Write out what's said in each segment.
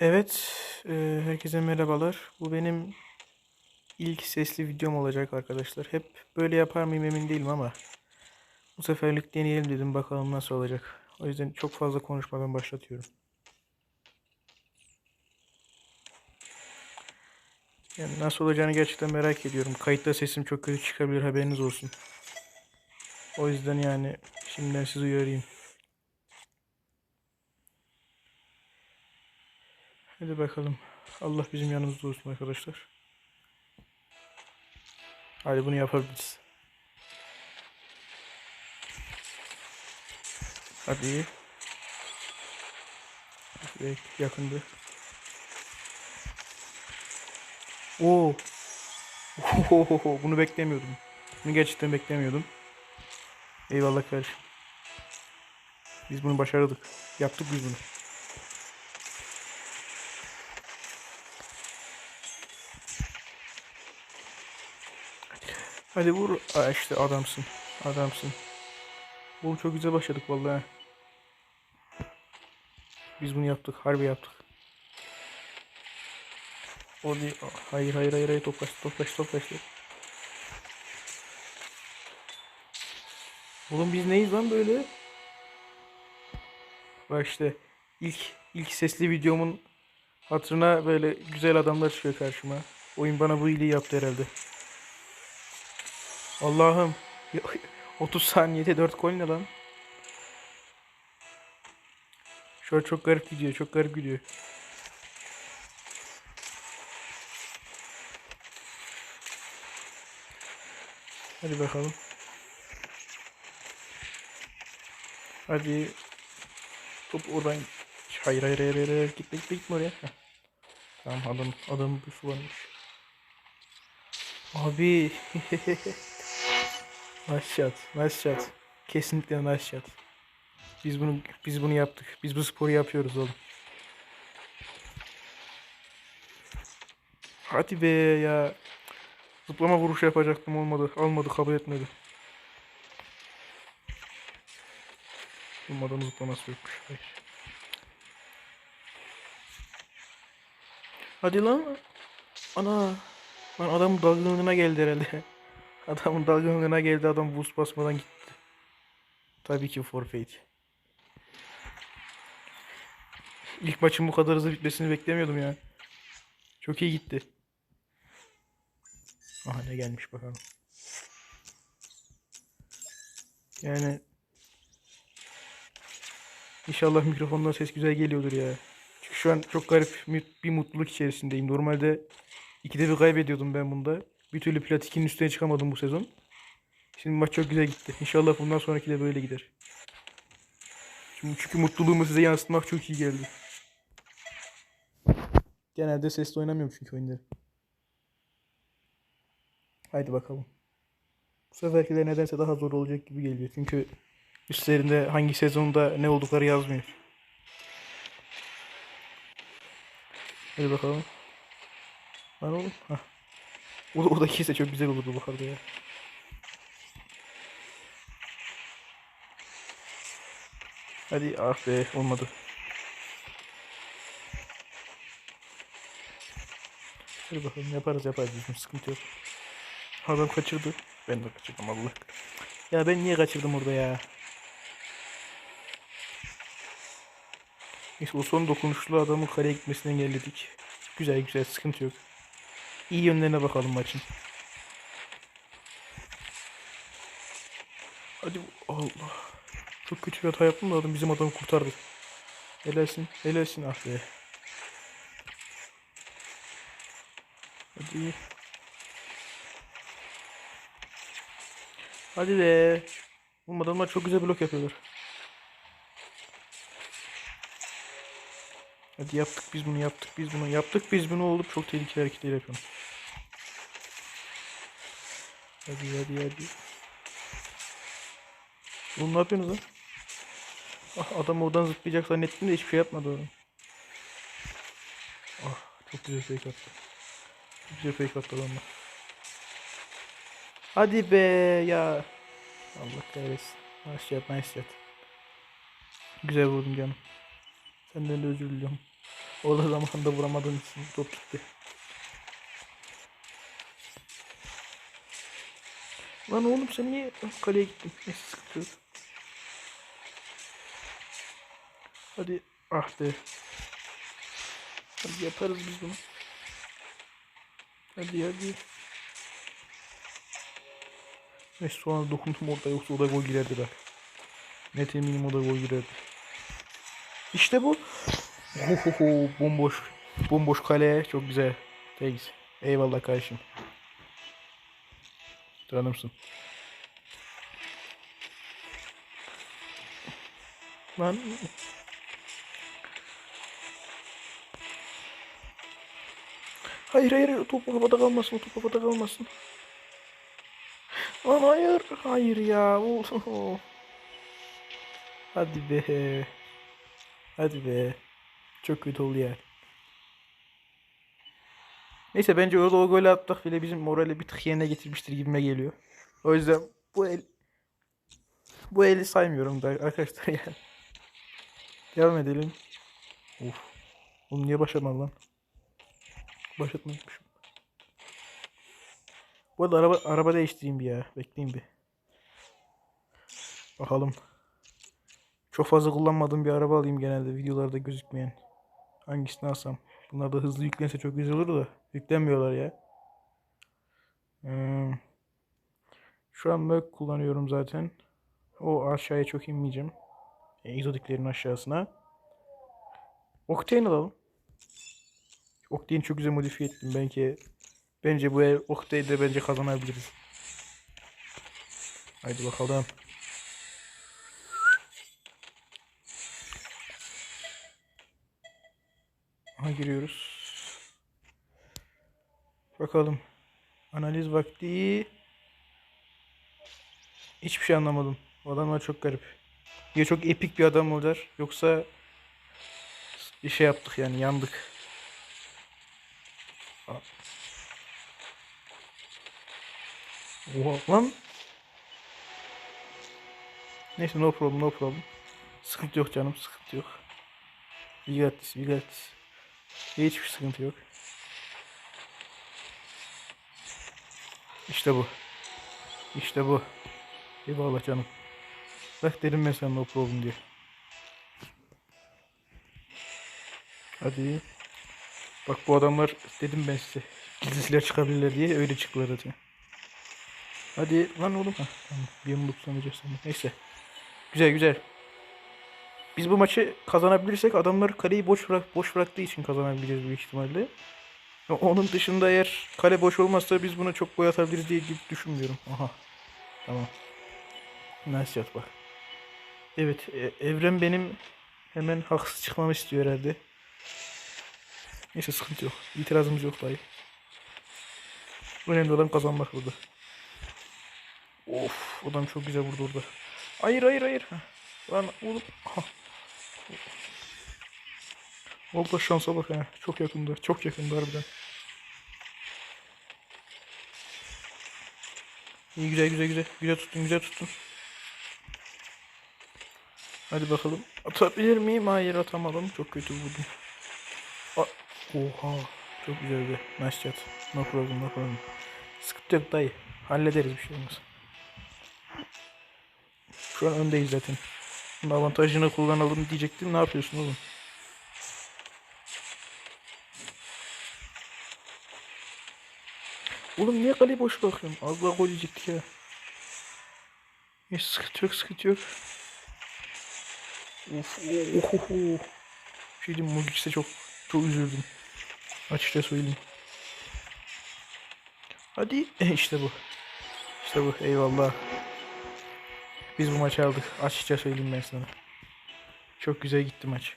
Evet, e, herkese merhabalar. Bu benim ilk sesli videom olacak arkadaşlar. Hep böyle yapar mıyım emin değilim ama bu seferlik deneyelim dedim bakalım nasıl olacak. O yüzden çok fazla konuşmadan başlatıyorum. Yani nasıl olacağını gerçekten merak ediyorum. Kayıtta sesim çok kötü çıkabilir haberiniz olsun. O yüzden yani şimdiden sizi uyarayım. Hadi bakalım. Allah bizim yanımızda olsun arkadaşlar. Hadi bunu yapabiliriz. Hadi. Şuraya yakında. Oo. Ohohoho, bunu beklemiyordum. Bunu gerçekten beklemiyordum. Eyvallah kardeşim. Biz bunu başardık. Yaptık biz bunu. Hadi vur. Aa, işte adamsın. Adamsın. Oğlum çok güzel başladık vallahi. Biz bunu yaptık. Harbi yaptık. O değil. Hayır hayır hayır hayır toplaş toplaş toplaş. Oğlum biz neyiz lan böyle? Bak işte ilk ilk sesli videomun hatırına böyle güzel adamlar çıkıyor karşıma. Oyun bana bu iyiliği yaptı herhalde. Allah'ım. Ya, 30 saniyede 4 gol ne lan? Şu an çok garip gidiyor. Çok garip gidiyor. Hadi bakalım. Hadi. Top oradan. Hayır hayır hayır hayır. hayır. Gitme gitme gitme oraya. Heh. Tamam adam adam bu varmış. Abi. nice shot. Nice shot. Kesinlikle nice shot. Biz bunu biz bunu yaptık. Biz bu sporu yapıyoruz oğlum. Hadi be ya. Zıplama vuruşu yapacaktım olmadı. Almadı kabul etmedi. Bulmadan zıplaması yokmuş. Hayır. Hadi lan. Ana. Lan adamın dalgınlığına geldi herhalde. Adamın dalgınlığına geldi adam boost basmadan gitti. Tabii ki forfeit. İlk maçın bu kadar hızlı bitmesini beklemiyordum ya. Çok iyi gitti. Aha ne gelmiş bakalım. Yani İnşallah mikrofondan ses güzel geliyordur ya. Çünkü şu an çok garip bir mutluluk içerisindeyim. Normalde ikide bir kaybediyordum ben bunda. Bir türlü platikinin üstüne çıkamadım bu sezon. Şimdi maç çok güzel gitti. İnşallah bundan sonraki de böyle gider. Çünkü, çünkü mutluluğumu size yansıtmak çok iyi geldi. Genelde sesli oynamıyorum çünkü oyunları. Haydi bakalım. Bu seferkiler nedense daha zor olacak gibi geliyor. Çünkü üstlerinde hangi sezonda ne oldukları yazmıyor. Hadi bakalım. Lan oğlum. Hah. O, o da ise çok güzel olurdu bu arada ya. Hadi ah be olmadı. Hadi bakalım yaparız yaparız bizim sıkıntı yok. Adam kaçırdı. Ben de kaçırdım Allah. Ya ben niye kaçırdım orada ya? Neyse o son dokunuşlu adamın kaleye gitmesini engelledik. Güzel güzel sıkıntı yok. İyi yönlerine bakalım maçın. Hadi Allah. Çok kötü bir hata yaptım da adam bizim adamı kurtardı. Helalsin, helalsin ah be. Hadi. Hadi be. Oğlum adamlar çok güzel blok yapıyorlar. Hadi yaptık biz bunu yaptık biz bunu yaptık biz bunu olup çok tehlikeli hareketler yapıyorum. Hadi hadi hadi. Oğlum ne yapıyorsunuz lan? Ah adam oradan zıplayacak zannettim de hiçbir şey yapmadı oğlum. Ah çok güzel fake attı. Çok güzel fake attı adamlar. Hadi be ya. Allah kahretsin. Nice shot, nice shot. Güzel vurdun canım. Senden de özür diliyorum. Orada zamanında vuramadığın için top gitti. Lan oğlum sen niye Ah, kaleye gittin? Neyse sıkıntı. Hadi ah be. Hadi yaparız biz bunu. Hadi hadi. Ve sonra dokundum orada yoksa o da gol girerdi bak. Net eminim o da gol girerdi. İşte bu. Ohoho, bomboş. Bomboş kale. Çok güzel. Thanks. Eyvallah kardeşim. Canımsın. Lan. Hayır hayır top havada kalmasın o top havada kalmasın. Lan hayır hayır ya. Oo. Hadi be. Hadi be. Çok kötü oldu ya. Neyse bence orada o golü attık bile bizim morali bir tık yerine getirmiştir gibime geliyor. O yüzden bu el bu eli saymıyorum da arkadaşlar yani. Devam edelim. Of. Oğlum niye başlamadı lan? Başlatmaymışım. Bu arada araba, araba değiştireyim bir ya. Bekleyin bir. Bakalım. Çok fazla kullanmadığım bir araba alayım genelde videolarda gözükmeyen. Hangisini alsam? Bunlar da hızlı yüklense çok güzel olur da. Yüklenmiyorlar ya. Hmm. Şu an Merc kullanıyorum zaten. O aşağıya çok inmeyeceğim. E, egzotiklerin aşağısına. Octane alalım. Octane'i çok güzel modifiye ettim. Belki bence bu el Octane'de bence kazanabiliriz. Haydi bakalım. Aha giriyoruz. Bakalım. Analiz vakti. Hiçbir şey anlamadım. O adamlar çok garip. Ya çok epik bir adam olacak yoksa bir şey yaptık yani yandık. Oha lan. Neyse no problem no problem. Sıkıntı yok canım sıkıntı yok. We got Hiçbir sıkıntı yok. İşte bu. İşte bu. Eyvallah canım. Bak dedim ben sana no problem diye. Hadi. Bak bu adamlar dedim ben size. Gizli silah çıkabilirler diye öyle çıktılar zaten. Hadi lan oğlum. Heh, tamam. Bir sanacağız sandım. Neyse. Güzel güzel. Biz bu maçı kazanabilirsek adamlar kaleyi boş bırak boş bıraktığı için kazanabileceğiz büyük ihtimalle. Onun dışında eğer kale boş olmazsa biz buna çok boy atabiliriz diye düşünmüyorum. Aha. Tamam. Nice yat bak. Evet, e, Evren benim hemen haksız çıkmamı istiyor herhalde. Neyse sıkıntı yok. İtirazımız yok dayı. Önemli olan kazanmak burada. Of, adam çok güzel vurdu orada. Hayır, hayır, hayır. Lan oğlum. Aha. Orada şansa bak ha. Çok yakında. Çok yakında harbiden. İyi güzel güzel güzel. Güzel tuttun güzel tuttun. Hadi bakalım. Atabilir miyim? Hayır atamadım. Çok kötü vurdum. A Oha. Çok güzel bir nice shot. No problem no problem. Sıkıntı yok dayı. Hallederiz bir şey olmaz. Şu an öndeyiz zaten. Bunun avantajını kullanalım diyecektim. Ne yapıyorsun oğlum? Oğlum niye kaleyi boş bırakıyorum? Az daha gol yiyecektik ya. Hiç sıkıntı yok sıkıntı yok. Of oh, oh, oh. Şey diyeyim Mugix'e çok çok üzüldüm. Açıkça söyleyeyim. Hadi Eh, işte bu. İşte bu eyvallah. Biz bu maçı aldık. Açıkça söyleyeyim ben sana. Çok güzel gitti maç.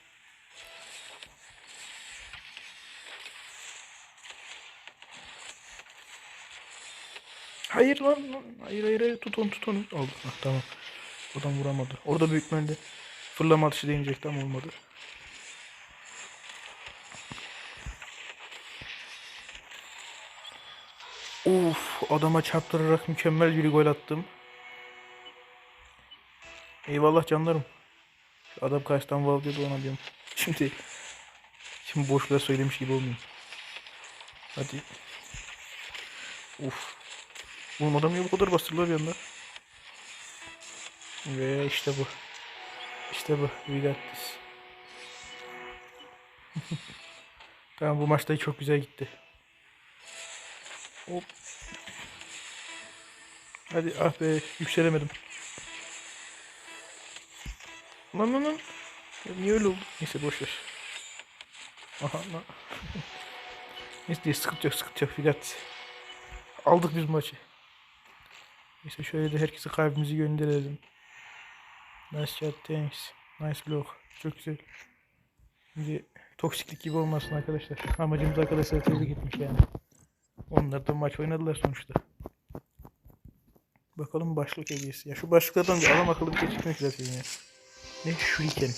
Hayır lan. Hayır hayır hayır tut onu tut onu. Oldu. Hah, tamam. Oradan vuramadı. Orada büyük ihtimalle fırlama atışı deneyecekti ama olmadı. Uf adama çarptırarak mükemmel bir gol attım. Eyvallah canlarım. Adam kaçtan vav dedi ona diyorum. Şimdi Şimdi boşluğa söylemiş gibi olmayayım. Hadi. Uf. Oğlum adam niye bu kadar bastırdılar bir anda? Ve işte bu. İşte bu. We got this. tamam bu maçta çok güzel gitti. Hop. Hadi ah be yükselemedim. Lan lan lan. Niye öyle oldu? Neyse boş ver. Aha lan. Neyse diye sıkıntı yok sıkıntı yok Figat. Aldık biz maçı. Neyse şöyle de herkese kalbimizi gönderelim. Nice shot thanks. Nice block. Çok güzel. Şimdi toksiklik gibi olmasın arkadaşlar. Amacımız arkadaşlar tebrik etmiş yani. Onlar da maç oynadılar sonuçta. Bakalım başlık hediyesi. Ya şu başlıklardan bir adam akıllı bir şey ki zaten ya. Ne şuriken.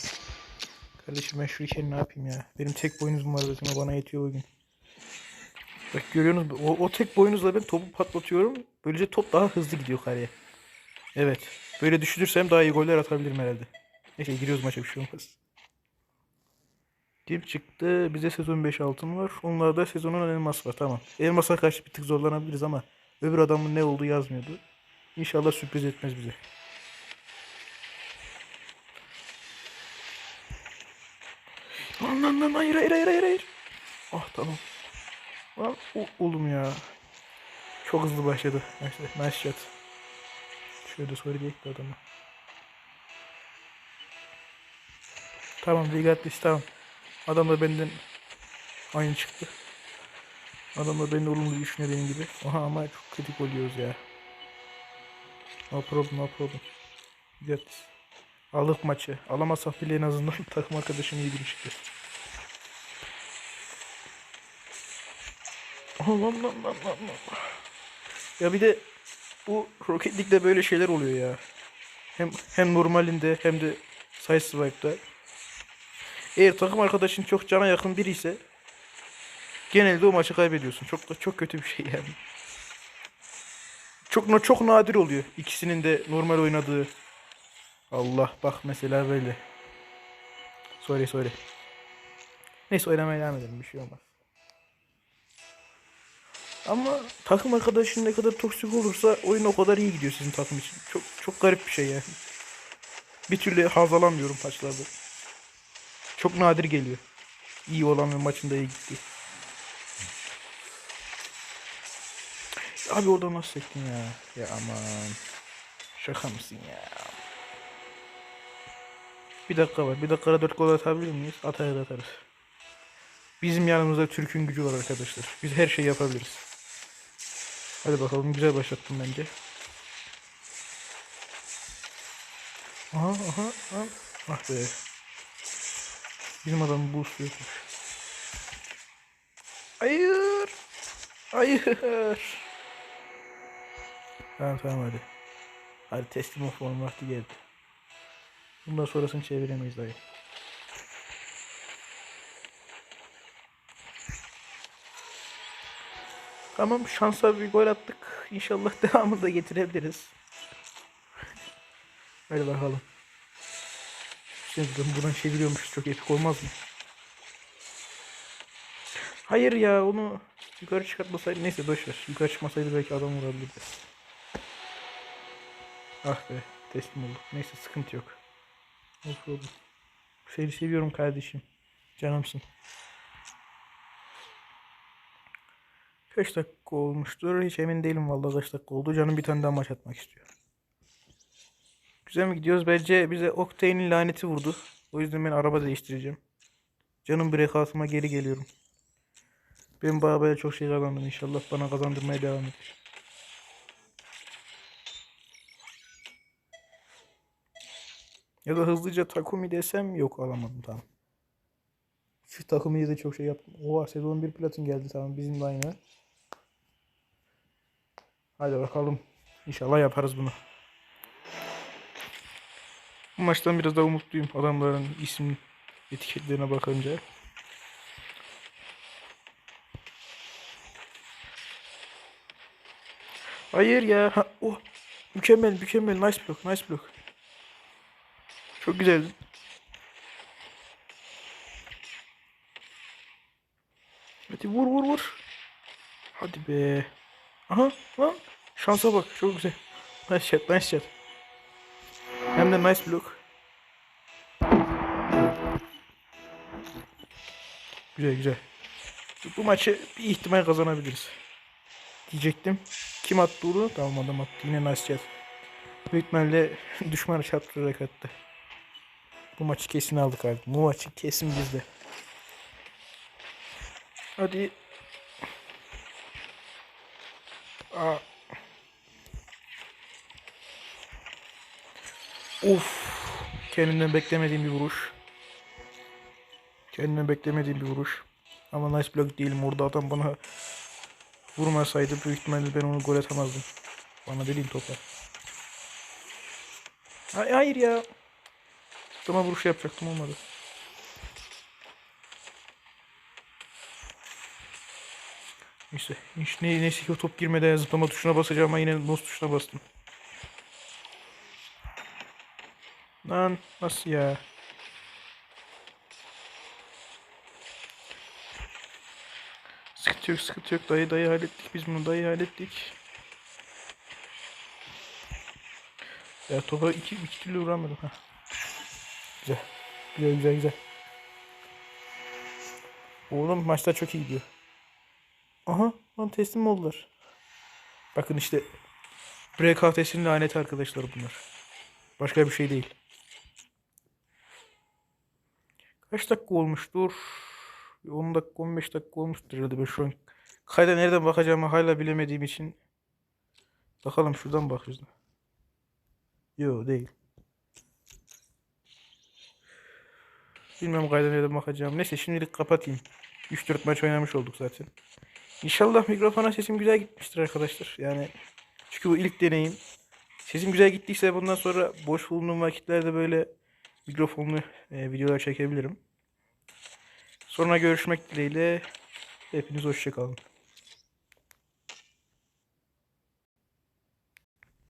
Kardeşim ben şuriken ne yapayım ya. Benim tek boynuzum var zaten bana yetiyor bugün. Bak görüyorsunuz o, o tek boynuzla ben topu patlatıyorum. Böylece top daha hızlı gidiyor kaleye. Evet. Böyle düşünürsem daha iyi goller atabilirim herhalde. Neyse giriyoruz maça bir şey olmaz. Kim çıktı? Bize sezon 5 altın var. Onlarda sezonun elmas var. Tamam. Elmasa karşı bir tık zorlanabiliriz ama öbür adamın ne olduğu yazmıyordu. İnşallah sürpriz etmez bize. Lan lan lan hayır hayır hayır hayır. Ah tamam. Lan oğlum ya. Çok hızlı başladı. Neyse nice shot. Şöyle söyleyeyim de adamı. Tamam we got this tamam. Adam da benden aynı çıktı. Adam da benden olumlu düşünüyor benim gibi. Aha ama çok kritik oluyoruz ya. No problem no problem. We got this. Aldık maçı. Alamazsak bile en azından takım arkadaşım iyi bir çıktı. Aha lan lan lan lan. Ya bir de bu Rocket League'de böyle şeyler oluyor ya. Hem hem normalinde hem de Sideswipe'da. Eğer takım arkadaşın çok cana yakın biri ise genelde o maçı kaybediyorsun. Çok da çok kötü bir şey yani. Çok çok nadir oluyor ikisinin de normal oynadığı. Allah bak mesela böyle. Sorry sorry. Neyse oynamaya devam edelim bir şey olmaz. Ama takım arkadaşın ne kadar toksik olursa oyun o kadar iyi gidiyor sizin takım için. Çok çok garip bir şey yani. Bir türlü haz alamıyorum maçlarda. Çok nadir geliyor. İyi olan ve maçında iyi gitti. Abi orada nasıl sektin ya? Ya aman. Şaka mısın ya? Bir dakika var. Bir dakikada dört gol atabilir miyiz? Atarız atarız. Bizim yanımızda Türk'ün gücü var arkadaşlar. Biz her şeyi yapabiliriz. Hadi bakalım güzel başlattım bence. Aha aha aha. Ah be. Bizim adam boost yokmuş. Hayır. Hayır. Tamam tamam hadi. Hadi teslim olmanın vakti geldi. Bundan sonrasını çeviremeyiz dayı. Tamam şansa bir gol attık. İnşallah devamını da getirebiliriz. Hadi bakalım. Şimdi buradan çeviriyormuş. Çok epik olmaz mı? Hayır ya onu yukarı çıkartmasaydı neyse boşver. Yukarı çıkmasaydı belki adam vurabilirdi. Ah be teslim olduk. Neyse sıkıntı yok. No problem. Seni seviyorum kardeşim. Canımsın. Kaç dakika olmuştur? Hiç emin değilim vallahi kaç dakika oldu. Canım bir tane daha maç atmak istiyor. Güzel mi gidiyoruz? Bence bize Octane'in laneti vurdu. O yüzden ben araba değiştireceğim. Canım brekatıma geri geliyorum. Ben baya baya çok şey kazandım inşallah bana kazandırmaya devam eder. Ya da hızlıca Takumi desem yok alamadım tamam. Şu Takumi'ye de çok şey yaptım. Oha sezon 1 platin geldi tamam bizim de aynı. Hadi bakalım. İnşallah yaparız bunu. Bu maçtan biraz daha umutluyum. Adamların isim etiketlerine bakınca. Hayır ya. Ha, oh. Mükemmel mükemmel. Nice block. Nice block. Çok güzeldi. Hadi vur vur vur. Hadi be. Aha lan. Şansa bak. Çok güzel. Nice shot nice shot. Hem de nice block. Güzel güzel. Bu maçı bir ihtimal kazanabiliriz. Diyecektim. Kim attı onu? Tamam adam attı. Yine nice shot. Büyük ihtimalle düşmanı çarptırarak attı. Bu maçı kesin aldık abi. Bu maçı kesin bizde. Hadi. Aa. Of. Kendimden beklemediğim bir vuruş. Kendimden beklemediğim bir vuruş. Ama nice block değilim. Orada adam bana vurmasaydı büyük ihtimalle ben onu gol atamazdım. Bana dediğin topa. Hay- Hayır ya. Adama vuruş yapacaktım olmadı. İşte, işte ne, neyse ki o top girmeden zıplama tuşuna basacağım ama yine mouse tuşuna bastım. Lan nasıl ya? Sıkıntı yok sıkıntı yok dayı dayı hallettik biz bunu dayı hallettik. Ya topa iki, iki türlü vuramadım. Heh. Güzel. Güzel güzel güzel. Oğlum maçlar çok iyi gidiyor. Aha lan teslim oldular. Bakın işte BKTS'nin laneti arkadaşlar bunlar. Başka bir şey değil. Kaç dakika olmuştur? Bir 10 dakika 15 dakika olmuştur herhalde ben şu an kayda nereden bakacağımı hala bilemediğim için bakalım şuradan bakıyoruz. Yo değil. Kayda nereden bakacağım. Neyse şimdilik kapatayım. 3-4 maç oynamış olduk zaten. İnşallah mikrofona sesim güzel gitmiştir arkadaşlar. Yani çünkü bu ilk deneyim. Sesim güzel gittiyse bundan sonra boş bulunduğum vakitlerde böyle mikrofonlu e, videolar çekebilirim. Sonra görüşmek dileğiyle. Hepiniz hoşçakalın.